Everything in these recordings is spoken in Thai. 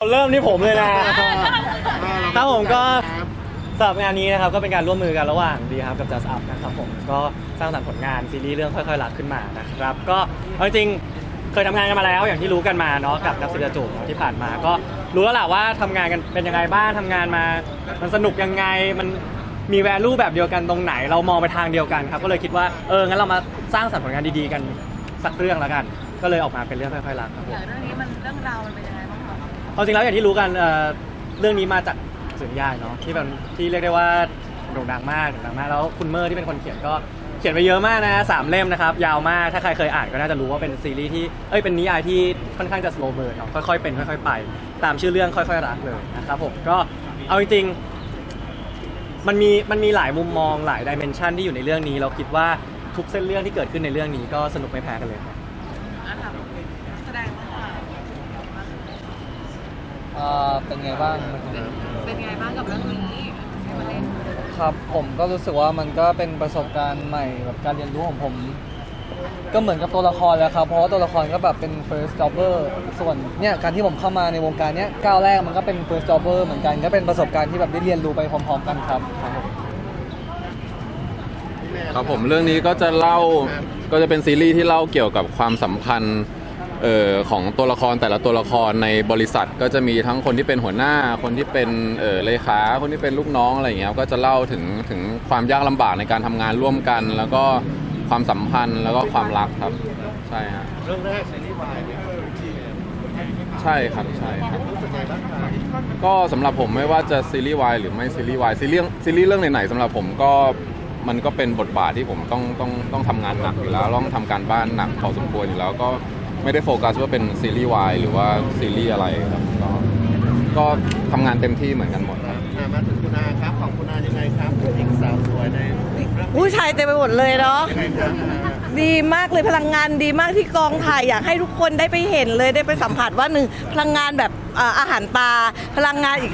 เริ่มที่ผมเลยนะ ครับผมก็ครับสำหรับงานนี้นะครับก็เป็นการร่วมมือกันระหว่างดีครับกับ Just Up นะครับผมก็สร้างสรรค์ผลงานซีรีส์เรื่องค่อยๆรักขึ้นมานะครับก็เอาจริงๆเคยทำงานกันมาแล้วอย่างที่รู้กันมาเนาะกับนักแสดงจูบที่ผ่านมา ก็รู้แล้วแหละว่าทำงานกันเป็นยังไงบ้างทำงานมา มันสนุกยังไงมันมีแวลูแบบเดียวกันตรงไหน เรามองไปทางเดียวกันครับก็เลยคิดว่าเอองั้นเรามาสร้างสรรค์ผลงานดีๆกันสักเรื่องแล้วกัน ก็เลยออกมาเป็นเรื่องค่อยๆรักครับผม อย่างเรื่องนี้มันเรื่องราวมันเป็นยังไงบ้างคะ เอาจริงแล้วอย่างที่รู้กันเอ่อเรื่องนี้มาจากสุนยายเนาะที่เป็นที่เรียกได้ว่าโด่งดังมากโด่งดังมากแล้วคุณเมอร์ที่เป็นคนเขียนก็เขียนไปเยอะมากนะสามเล่มนะครับ ยาวมาก ถ้าใครเคยอ่านก็น่าจะรู้ว่าเป็นซีรีส์ที่เอ้ยเป็นนิยายที่ค่อนข้างจะ slow burn เนาะค่อยๆเป็นค่อย ๆ ไป ตามชื่อเรื่องค่อยๆรักเลยนะครับผมก็เอาจริงๆมันมีมันมีหลายมุมมองหลายดิเมนชันที่อยู่ในเรื่องนี้ เราคิดว่าทุกเส้นเรื่องที่เกิดขึ้นในเรื่องนี้ก็สนุกไม่แพ้กันเลยครับแสดงว่า เอ่อเป็นไงบ้างเป็นไงบ้างกับเรื่องนี้ได้มาเล่นครับผมก็รู้สึกว่ามันก็เป็นประสบการณ์ใหม่แบบการเรียนรู้ของผม ก็เหมือนกับตัวละครแล้วครับ เพราะว่าตัวละครก็แบบเป็น first jobber ส่วนเนี่ยการที่ผมเข้ามาในวงการเนี้ยก้าวแรกมันก็เป็น first jobber เหมือนกันก็เป็นประสบการณ์ที่แบบได้เรียนรู้ไปพร้อม ๆ กันครับครับผม ครับผมเรื่องนี้ก็จะเล่าก็จะเป็นซีรีส์ที่เล่าเกี่ยวกับความสัมพันธ์ เอ่อของตัวละครแต่ละตัวละครในบริษัทก็จะมีทั้งคนที่เป็นหัวหน้า คนที่เป็นเอ่อเลขา คนที่เป็นลูกน้องอะไรอย่างเงี้ยก็จะเล่าถึงถึงความยากลำบากในการทำงานร่วมกัน แล้วก็ความสัมพันธ์แล้วก็ความรักครับ ใช่ฮะเรื่องแรกซีรีส์วายเนี่ยใช่ครับใช่ครับ รู้สึกไงบ้างครับก็สำหรับผมไม่ว่าจะซีรีส์วายหรือไม่ซีรีส์วายซีรีส์ซีรีส์เรื่องไหนๆสำหรับผมก็มันก็เป็นบทบาทที่ผมต้องต้องต้องทำงานหนักอยู่แล้วต้องทำการบ้านหนักพอสมควรอยู่แล้วก็ ไม่ได้โฟกัสว่าเป็นซีรีส์วายหรือว่าซีรีส์อะไรครับก็ก็ทำงานเต็มที่เหมือนกันหมดครับ อะมาถึงคุณอาครับของคุณอายังไงครับผู้หญิงสาวสวยในเรื่องผู้ชายเต็มไปหมดเลยเนาะ ยังไงครับอ่า ดีมากเลยพลังงานดีมากที่กองถ่ายอยากให้ทุกคนได้ไปเห็นเลยได้ไปสัมผัสว่าหนึ่งพลังงานแบบอ่าอาหารตาพลังงานอีก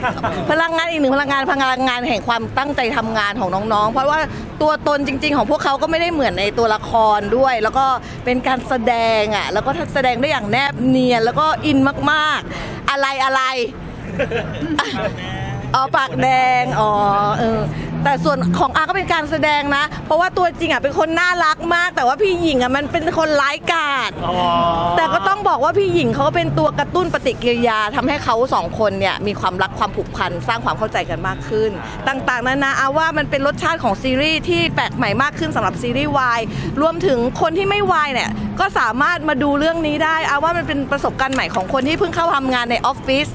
พลังงานอีกหนึ่งพลังงานพลังงานแห่งความตั้งใจทำงานของน้องๆ เพราะว่าตัวตนจริง ๆ ของพวกเขาก็ไม่ได้เหมือนในตัวละครด้วย แล้วก็เป็นการแสดงอะแล้วก็แสดงได้อย่างแนบเนียนแล้วก็อินมากๆ อะไรอะไร อ๋อปากแดง อ๋อเออ แต่ส่วนของอาก็เป็นการแสดงนะ เพราะว่าตัวจริงอะเป็นคนน่ารักมาก แต่ว่าพี่หญิงอะมันเป็นคนร้ายกาจแต่ก็ต้องบอกว่าพี่หญิงเขาก็เป็นตัวกระตุ้นปฏิกิริยาทำให้เขาสองคนเนี่ยมีความรักความผูกพันสร้างความเข้าใจกันมากขึ้น ต่างๆนานาเอาว่ามันเป็นรสชาติของซีรีส์ที่แปลกใหม่มากขึ้นสำหรับซีรีส์วายรวมถึงคนที่ไม่วายเนี่ยก็สามารถมาดูเรื่องนี้ได้เอาว่ามันเป็นประสบการณ์ใหม่ของคนที่เพิ่งเข้าทำงานในออฟฟิศ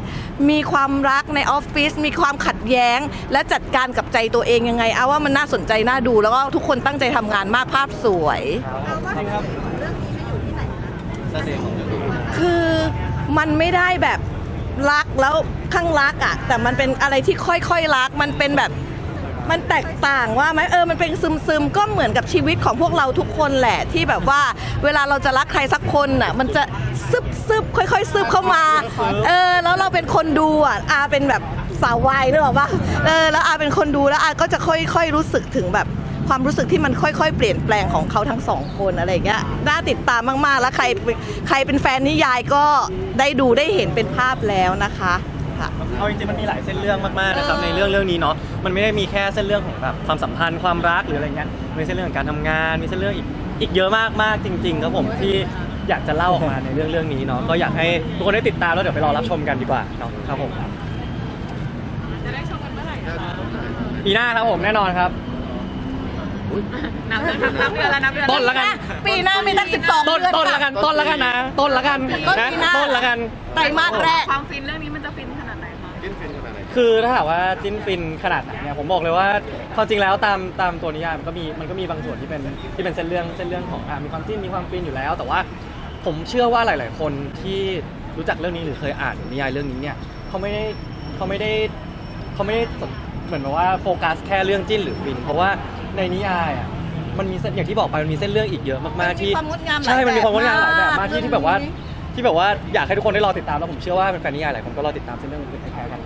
มีความรักในออฟฟิศมีความขัดแย้ง และจัดการกับใจตัวเองยังไงเอาว่ามันน่าสนใจน่าดู แล้วก็ทุกคนตั้งใจทำงานมากภาพสวยคือมันไม่ได้แบบรักแล้วข้างรักอะ แต่มันเป็นอะไรที่ค่อยๆรัก มันเป็นแบบ มันแตกต่างว่าไหมเออมันเป็นซึมๆก็เหมือนกับชีวิตของพวกเราทุกคนแหละที่แบบว่าเวลาเราจะรักใครสักคนอะมันจะซึบซึบค่อยๆซึบเข้ามาเออแล้วเราเป็นคนดูอะอาเป็นแบบสาววายนึกออกปะเออแล้วอาเป็นคนดูแล้วอาก็จะค่อยๆรู้สึกถึงแบบความรู้สึกที่มันค่อยๆ เปลี่ยนแปลงของเขาทั้งสองคนอะไรเงี้ยน่าติดตามมากๆ แล้วใครใครเป็นแฟนนิยายก็ได้ดูได้เห็นเป็นภาพแล้วนะคะ ค่ะ เอาจริงๆมันมีหลายเส้นเรื่องมากๆนะครับเออ ในเรื่องเรื่องนี้เนาะมันไม่ได้มีแค่เส้นเรื่องของแบบความสัมพันธ์ความรักหรืออะไรเงี้ยมีเส้นเรื่องของการทำงานมีเส้นเรื่องอีกอีกเยอะมากๆจริงๆครับผมที่อยากจะเล่าออกมาในเรื่องเรื่องนี้เนาะก็อยากให้ทุกคนได้ติดตามแล้วเดี๋ยวไปรอรับชมกันดีกว่าเนาะครับผมจะได้ชมกันเมื่อไหร่นะคะปีหน้าครับผมแน่นอนครับ นับเดือนนับเดือนแล้วนับเดือนต้นละกัน ปีหน้ามีตั้ง12ต้นเดือนต้นละกันต้นละกันนะ ต้นละกันต้นนะปีหน้าต้นละกัน ไตรมาสแรก ความฟินเรื่องนี้มันจะฟินข นาดไหนคะกินฟินขนาดไหนคือถ้าถามว่าจิ้นฟินขนาดไหนเนี่ยผมบอกเลยว่าความจริงแล้วตามตามตัวนิยายมันก็มีมันก็มีบางส่วนที่เป็นที่เป็นเส้นเรื่องเส้นเรื่องของอ่ามีความจิ้นมีความฟินอยู่แล้ว แต่ว่าผมเชื่อว่าหลาย ๆ คนที่รู้จักเรื่องนี้หรือเคยอ่านนิยายเรื่องนี้เนี่ยเขาไม่ได้เขาไม่ได้เขาไม่ได้สนเหมือนแบบว่าโฟกัสแค่เรื่องจิ้นหรือฟิน เพราะว่าในนิยายอะมันมีเส้นอย่างที่บอกไปมันมีเส้นเรื่องอีกเยอะมากๆที่มันมีความงดงามหลายใช่มันมีความงดงามหลายแบบมากแบบมากที่ที่แบบว่าเรื่องนี้ ที่แบบว่าอยากให้ทุกคนได้รอติดตามแล้วผมเชื่อว่าเป็นแฟนนิยายหลายคนก็รอติดตามเส้นเรื่องอื่นๆคล้ายๆกัน